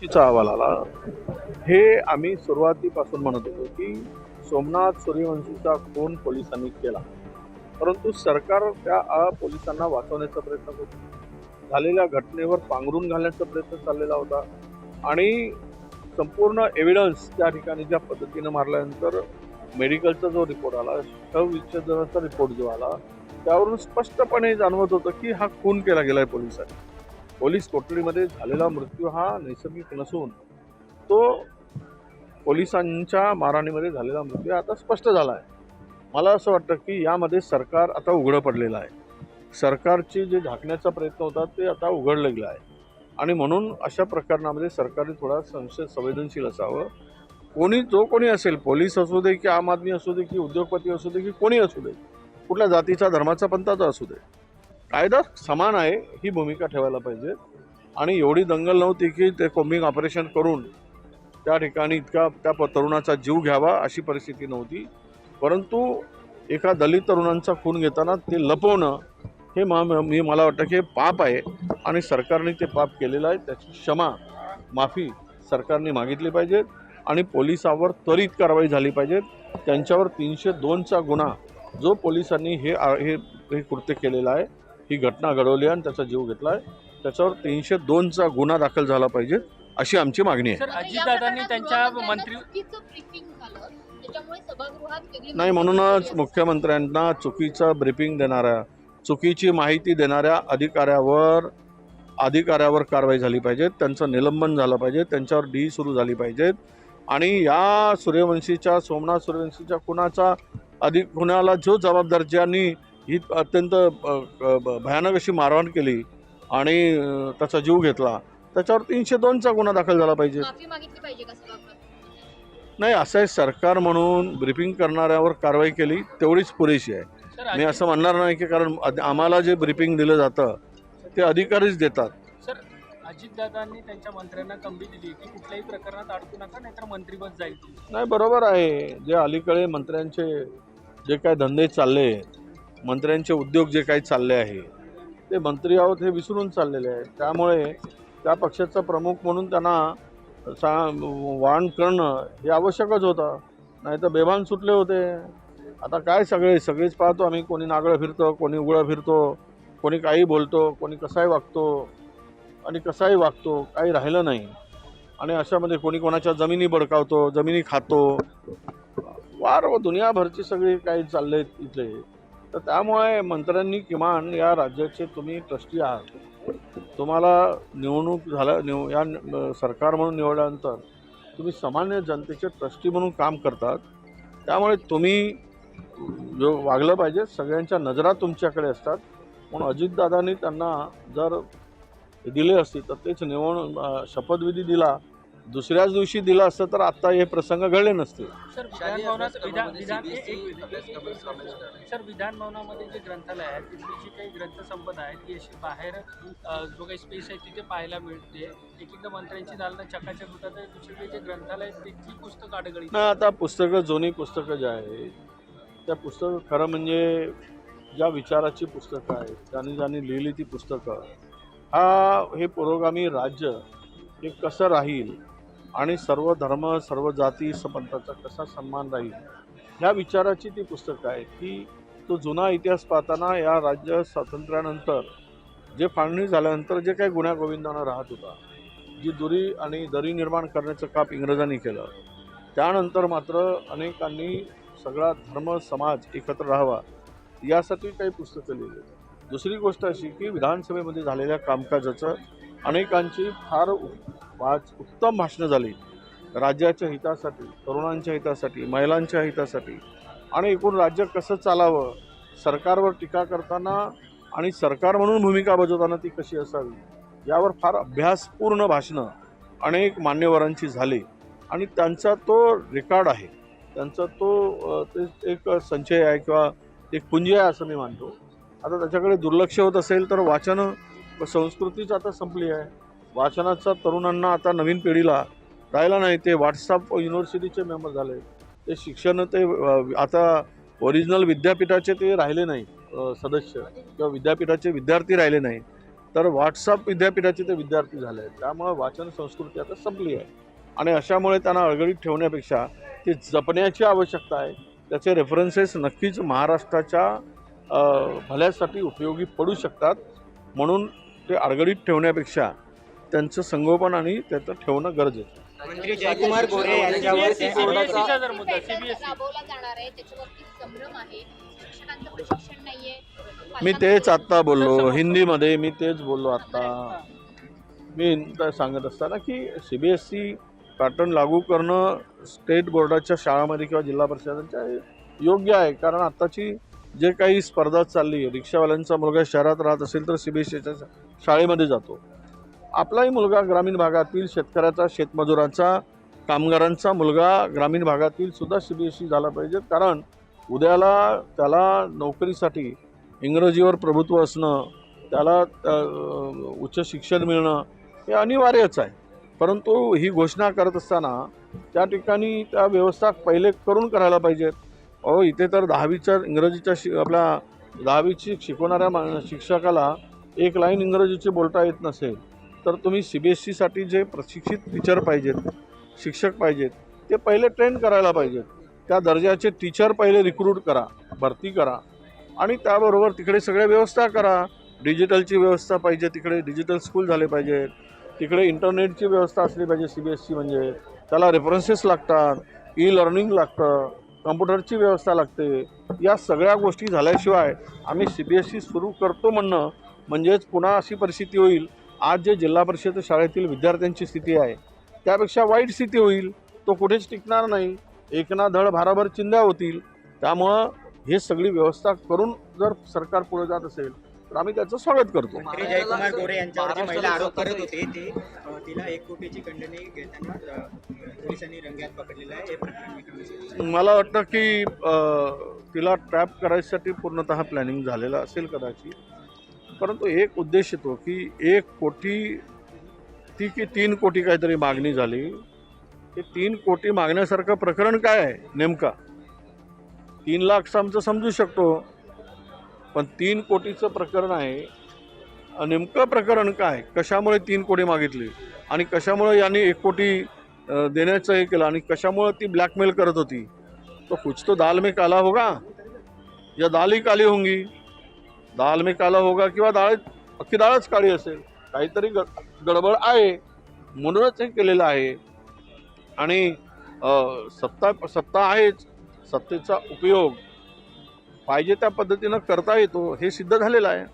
सूर्यवंशीचा अहवाल आला. हे आम्ही सुरुवातीपासून म्हणत होतो की सोमनाथ सूर्यवंशीचा खून पोलिसांनी केला. परंतु सरकार त्या पोलिसांना वाचवण्याचा प्रयत्न करतो झालेल्या घटनेवर पांघरून घालण्याचा प्रयत्न चाललेला होता. आणि संपूर्ण एव्हिडन्स त्या ठिकाणी ज्या पद्धतीनं मारल्यानंतर मेडिकलचा जो रिपोर्ट आला शवविच्छेदनाचा रिपोर्ट जो आला त्यावरून स्पष्टपणे जाणवत होतं की हा खून केला गेला आहे पोलिसांनी. पोलीस कोठडीमध्ये झालेला मृत्यू हा नैसर्गिक नसून तो पोलिसांच्या मारहाणीमध्ये झालेला मृत्यू आता स्पष्ट झाला आहे. मला असं वाटतं की यामध्ये सरकार आता उघडं पडलेलं आहे. सरकारची जे झाकण्याचा प्रयत्न होता ते आता उघडलं गेलं आहे. आणि म्हणून अशा प्रकरणामध्ये सरकारने थोडा संशय संवेदनशील असावं. कोणी जो कोणी असेल पोलीस असू दे की आम आदमी असू दे की उद्योगपती असू दे की कोणी असू दे कुठल्या जातीचा धर्माचा पंथाचा असू दे कायदा समान आहे ही भूमिका ठेवायला पाहिजे. आणि एवढी दंगल नव्हती की ते कोम्बिंग ऑपरेशन करून त्या ठिकाणी इतका त्या प- तरुणाचा जीव घ्यावा अशी परिस्थिती नव्हती. परंतु एका दलित तरुणांचा खून घेताना ते लपवणं हे मा मी मला वाटतं की हे पाप आहे. आणि सरकारने ते पाप केलेलं आहे. त्याची क्षमा माफी सरकारने मागितली पाहिजे. आणि पोलिसावर त्वरित कारवाई झाली पाहिजे. त्यांच्यावर तीनशे दोनचा गुन्हा जो पोलिसांनी हे हे हे कृत्य केलेलं आहे. ही घटना घडवली आणि त्याचा जीव घेतला आहे. त्याच्यावर तीनशे दोनचा गुन्हा दाखल झाला पाहिजे अशी आमची मागणी आहे. अजितदादांनी त्यांच्या मंत्री नाही म्हणूनच मुख्यमंत्र्यांना चुकीचं ब्रिफिंग देणाऱ्या चुकीची माहिती देणाऱ्या अधिकाऱ्यावर अधिकाऱ्यावर कारवाई झाली पाहिजे. त्यांचं निलंबन झालं पाहिजे. त्यांच्यावर डी सुरू झाली पाहिजेत आणि या सूर्यवंशीच्या सोमनाथ सूर्यवंशीच्या खुनाचा अधिक खुनाला जो जबाबदार ज्यांनी ही अत्यंत भयानक अशी मारहाण केली आणि त्याचा जीव घेतला. त्याच्यावर तीनशे दोनचा गुन्हा दाखल झाला पाहिजे. माफी मागितली पाहिजे का सभागृहात नाही असं आहे सरकार म्हणून ब्रिफिंग करणाऱ्यावर कारवाई केली तेवढीच पुरेशी आहे. मी असं म्हणणार नाही की कारण आम्हाला जे ब्रिफिंग दिलं जातं ते अधिकारीच देतात. सर अजितदादांनी त्यांच्या मंत्र्यांना दिली की कुठल्याही प्रकरणात अडकू नका नाहीतर मंत्रीपद जाईल. नाही बरोबर आहे. जे अलीकडे मंत्र्यांचे जे काय धंदे चालले मंत्र्यांचे उद्योग जे काही चालले आहे ते मंत्री आहोत हे विसरून चाललेले आहे त्यामुळे त्या पक्षाचा प्रमुख म्हणून त्यांना सा वाण करणं हे आवश्यकच होतं. नाही तर बेभान सुटले होते. आता काय सगळे सगळेच पाहतो आम्ही कोणी नागळं फिरतो कोणी उघडं फिरतो कोणी काही बोलतो कोणी कसाही वागतो आणि कसाही वागतो काही राहिलं नाही. आणि अशामध्ये कोणी कोणाच्या जमिनी बडकावतो जमिनी खातो. वार व दुनियाभरची सगळी काही चालले इथले. तर त्यामुळे मंत्र्यांनी किमान या राज्याचे तुम्ही ट्रस्टी आहात. तुम्हाला निवडणूक झाल्या निव या सरकार म्हणून निवडल्यानंतर तुम्ही सामान्य जनतेचे ट्रस्टी म्हणून काम करतात. त्यामुळे तुम्ही जो वागलं पाहिजे सगळ्यांच्या नजरा तुमच्याकडे असतात. म्हणून अजितदादांनी त्यांना जर दिले असतील तर तेच निवडून शपथविधी दिला दुसऱ्याच दिवशी दिला असतं तर आत्ता हे प्रसंग घडले नसते सर विधान विधान अभ्यासक्रमामध्ये विधान CBSE एक- एक- अभ्यासक्रमात समावेश करा. सर विधान भवनामध्ये जे ग्रंथालय आहे तिथली जी काही ग्रंथसंपदा आहे ती अशी बाहेर अ, जो काही स्पेस आहे तिथे पाहायला मिळते. एक एकदा मंत्र्यांची दालनं चकाचक होतात. आणि दुसरीकडे जे ग्रंथालय आहे त्याची पुस्तक आडगळी ना आता पुस्तकं जुनी पुस्तकं जी आहेत त्या पुस्तकं खरं म्हणजे ज्या विचाराची पुस्तकं आहेत ज्यांनी ज्यांनी लिहिली ती पुस्तकं हा हे पुरोगामी राज्य हे कसं राहील? आणि सर्व धर्म सर्व जाती संपंथाचा कसा सन्मान राहील? ह्या विचाराची ती पुस्तकं आहेत की तो जुना इतिहास पाहताना या राज्य स्वातंत्र्यानंतर जे फाळणी झाल्यानंतर जे काही गुण्यागोविंदानं राहत होता जी दुरी आणि दरी निर्माण करण्याचं काम इंग्रजांनी केलं त्यानंतर मात्र अनेकांनी सगळा धर्म समाज एकत्र राहावा यासाठी काही पुस्तकं लिहिली. दुसरी गोष्ट अशी की विधानसभेमध्ये झालेल्या कामकाजाचं अनेकांची फार पाच उत्तम भाषणं झाली. राज्याच्या हितासाठी तरुणांच्या हितासाठी महिलांच्या हितासाठी आणि एकूण राज्य कसं चालावं सरकारवर टीका करताना आणि सरकार म्हणून भूमिका बजावताना ती कशी असावी यावर फार अभ्यासपूर्ण भाषणं अनेक मान्यवरांची झाली आणि त्यांचा तो रेकॉर्ड आहे. त्यांचा तो ते एक संचय आहे किंवा एक पुंजी आहे असं मी मानतो. आता त्याच्याकडे दुर्लक्ष होत असेल तर वाचन संस्कृतीच आता संपली आहे. वाचनाचा तरुणांना आता नवीन पिढीला राहिला नाही. ते व्हॉट्सअप युनिव्हर्सिटीचे मेंबर झाले. ते शिक्षण ते आता ओरिजिनल विद्यापीठाचे ते राहिले नाही सदस्य किंवा विद्यापीठाचे विद्यार्थी राहिले नाही. तर व्हॉट्सअप विद्यापीठाचे ते विद्यार्थी झाले आहेत. त्यामुळे वाचन संस्कृती आता संपली आहे. आणि अशामुळे त्यांना अडगळीत ठेवण्यापेक्षा ती जपण्याची आवश्यकता आहे. त्याचे रेफरन्सेस नक्कीच महाराष्ट्राच्या भल्यासाठी उपयोगी पडू शकतात. म्हणून ते अडगळीत ठेवण्यापेक्षा त्यांचं संगोपन आणि त्याचं ठेवणं गरजेचं आहे. मंत्री जयकुमार गोरे यांच्यावर CBSE ते CBSE आरोप चा जर मुद्दा पॅटर्न सीबीएसई राबवला जाणार आहे त्याच्यावरती संभ्रम आहे शिक्षकांचं प्रशिक्षण नाहीये. मी तेच आत्ता बोललो हिंदीमध्ये मी तेच बोललो आत्ता. मी त- सांगत असताना की C B S C pattern लागू करणं स्टेट बोर्डाच्या शाळामध्ये किंवा जिल्हा परिषदांच्या हे योग्य आहे. कारण आत्ताची जे काही स्पर्धा चालली आहे रिक्षावाल्यांचा मुलगा शहरात राहत असेल तर सी बी एस सीच्या शाळेमध्ये जातो. आपलाही मुलगा ग्रामीण भागातील शेतकऱ्याचा शेतमजुराचा कामगारांचा मुलगा ग्रामीण भागातील सुद्धा सी बी एस सी झाला पाहिजे. कारण उद्याला त्याला नोकरीसाठी इंग्रजीवर प्रभुत्व असणं त्याला उच्च शिक्षण मिळणं हे अनिवार्यच आहे. परंतु ही घोषणा करत असताना त्या ठिकाणी त्या व्यवस्था पहिले करून करायला पाहिजेत. अहो इथे तर दहावीच्या इंग्रजीच्या शि आपल्या दहावीची शिकवणाऱ्या मा शिक्षकाला एक लाईन इंग्रजीची बोलता येत नसेल. तर तुम्ही सी बी एस सीसाठी जे प्रशिक्षित टीचर पाहिजेत शिक्षक पाहिजेत ते पहिले ट्रेन करायला पाहिजेत. त्या दर्जाचे टीचर पहिले रिक्रूट करा भरती करा. आणि त्याबरोबर तिकडे सगळ्या व्यवस्था करा. डिजिटलची व्यवस्था पाहिजे तिकडे डिजिटल स्कूल झाले पाहिजेत तिकडे इंटरनेटची व्यवस्था असली पाहिजे सी बी एस सी म्हणजे. त्याला रेफरन्सेस लागतात ई लर्निंग लागतं कम्प्युटरची व्यवस्था लागते. या सगळ्या गोष्टी झाल्याशिवाय आम्ही सी बी एस सी सुरू करतो म्हणणं म्हणजेच पुन्हा अशी परिस्थिती होईल आज जे जिल्हा परिषद शाळेतील विद्यार्थ्यांची स्थिती आहे त्यापेक्षा वाईट स्थिती होईल. तो कुठेच टिकणार नाही. एकना धड भाराभर चिंध्या होतील. त्यामुळं हे सगळी व्यवस्था करून जर सरकार पुढे जात असेल तर आम्ही त्याचं स्वागत करतो. जयकुमार गोरे यांच्यावर जी महिला आरोप करत होती ती तिला एक कोटीची खंडणी घेताना पोलिसांनी रंग्यात पकडलेलं आहे. हे मला वाटतं की तिला ट्रॅप करायसाठी पूर्णतः प्लॅनिंग झालेलं असेल कदाचित. परंतु एक उद्देश येतो की एक कोटी ती की तीन कोटी काहीतरी मागणी झाली ते तीन कोटी मागण्यासारखं प्रकरण काय आहे नेमका? तीन लाखचं आमचं समजू शकतो पण तीन कोटीचं प्रकरण आहे. नेमकं प्रकरण काय? कशामुळे तीन कोटी मागितली? आणि कशामुळे यांनी एक कोटी देण्याचं हे केलं? आणि कशामुळे ती ब्लॅकमेल करत होती? तो कुछ तो दाल में काला होगा या दाल ही काली होंगी. दाल में काला होगा किंवा डाळ अख्खी डाळच काळी असेल काहीतरी गड गडबड आहे म्हणूनच हे केलेलं आहे. आणि सत्ता सत्ता आहेच सत्तेचा उपयोग पाहिजे त्या पद्धतीनं करता येतो हे सिद्ध झालेलं आहे.